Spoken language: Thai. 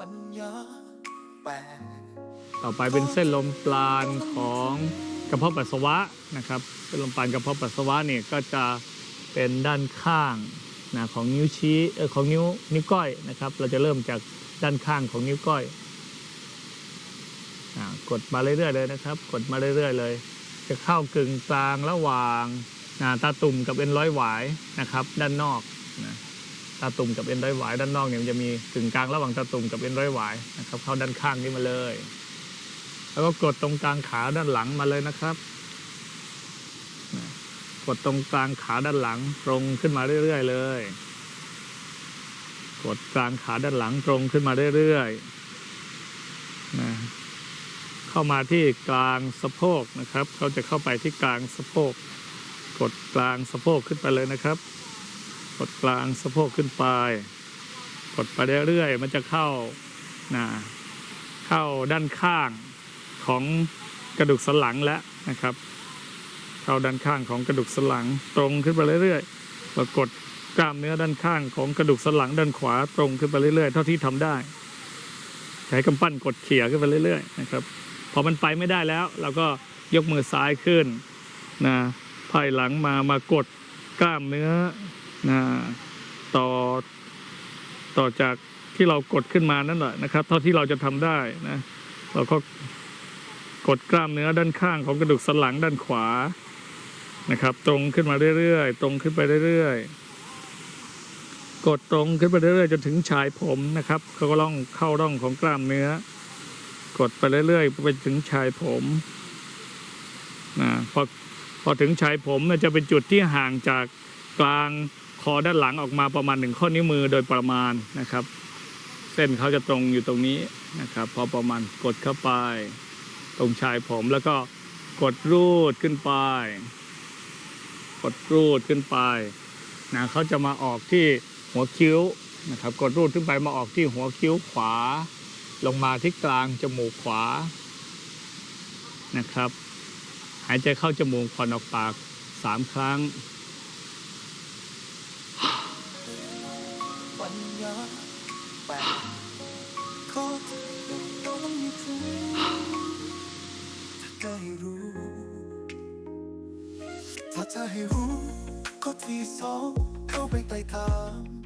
ปัญญาแปลต่อไปเป็นเส้นลมปราณของกระเพาะปัสสาวะนะครับเส้นลมปราณกระเพาะปัสสาวะเนี่ยก็จะเป็นด้านข้างนะของนิ้วชี้เออของนิ้วนิ้วก้อยนะครับ เราจะเริ่มจากด้านข้างของนิ้วก้อยกดมาเรื่อยๆเลยนะครับ กดมาเรื่อยๆเลย จะเข้ากึ่งกลางระหว่างตาตุ่มกับเอ็นร้อยหวายนะครับ ด้านนอกนะ ตาตุ่มกับเอ็นร้อยหวายด้านนอกเนี่ยมันจะมีกึ่งกลางระหว่างตาตุ่มกับเอ็นร้อยหวายนะครับเข้าด้านข้างนี้มาเลย แล้วก็กดตรงกลางขาด้านหลังมาเลยนะครับ กดตรงกลางขาด้านหลังตรงขึ้นมาเรื่อยๆเลย กดกลางขาด้านหลังตรงขึ้นมาเรื่อยๆนะเข้ามาที่กลางสะโพกนะครับ เขาจะเข้าไปที่กลางสะโพก กดกลางสะโพกขึ้นไปเลยนะครับ กดกลางสะโพกขึ้นไป กดไปเรื่อยๆมันจะเข้านะเข้าด้านข้างของกระดูกสันหลังแล้วนะครับ เข้าด้านข้างของกระดูกสันหลังตรงขึ้นไปเรื่อยๆแล้วกดกล้ามเนื้อด้านข้างของกระดูกสันหลังด้านขวาตรงขึ้นไปเรื่อยๆ เท่าที่ทำได้ใช้กำปั้นกดเขี่ยขึ้นไปเรื่อยๆนะครับพอมันไปไม่ได้แล้ว เราก็ยกมือซ้ายขึ้นนะภายหลังมามากดกล้ามเนื้อ นะต่อต่อจากที่เรากดขึ้นมานั่นแหละนะครับ เท่าที่เราจะทำได้นะ เราก็กดกล้ามเนื้อด้านข้างของกระดูกสันหลังด้านขวานะครับ ตรงขึ้นมาเรื่อยๆ ตรงขึ้นไปเรื่อยๆ กดตรงขึ้นไปเรื่อยๆจนถึงชายผมนะครับเขาก็ล่องเข้าร่องของกล้ามเนื้อ กดไปเรื่อยๆไปถึงชายผมนะพอพอถึงชายผมจะเป็นจุดที่ห่างจากกลาง คอด้านหลังออกมาประมาณหนึ่งข้อนิ้วมือโดยประมาณนะครับ เส้นเขาจะตรงอยู่ตรงนี้นะครับ พอประมาณกดเข้าไป ตรงชายผมแล้วก็กดรูดขึ้นไป กดรูดขึ้นไปนะเขาจะมาออกที่หัวคิ้วนะครับกดรูดขึ้นไปมาออกที่หัวคิ้วขวา ลงมาที่กลางจมูกขวานะครับ หายใจเข้าจมูกผ่อนออกปากสามครั้ง ปัญญาแปลขอต้องมีเธอถ้าได้รู้ถ้าเธอให้รู้ก็ที่สองเข้าไปใต้ตาม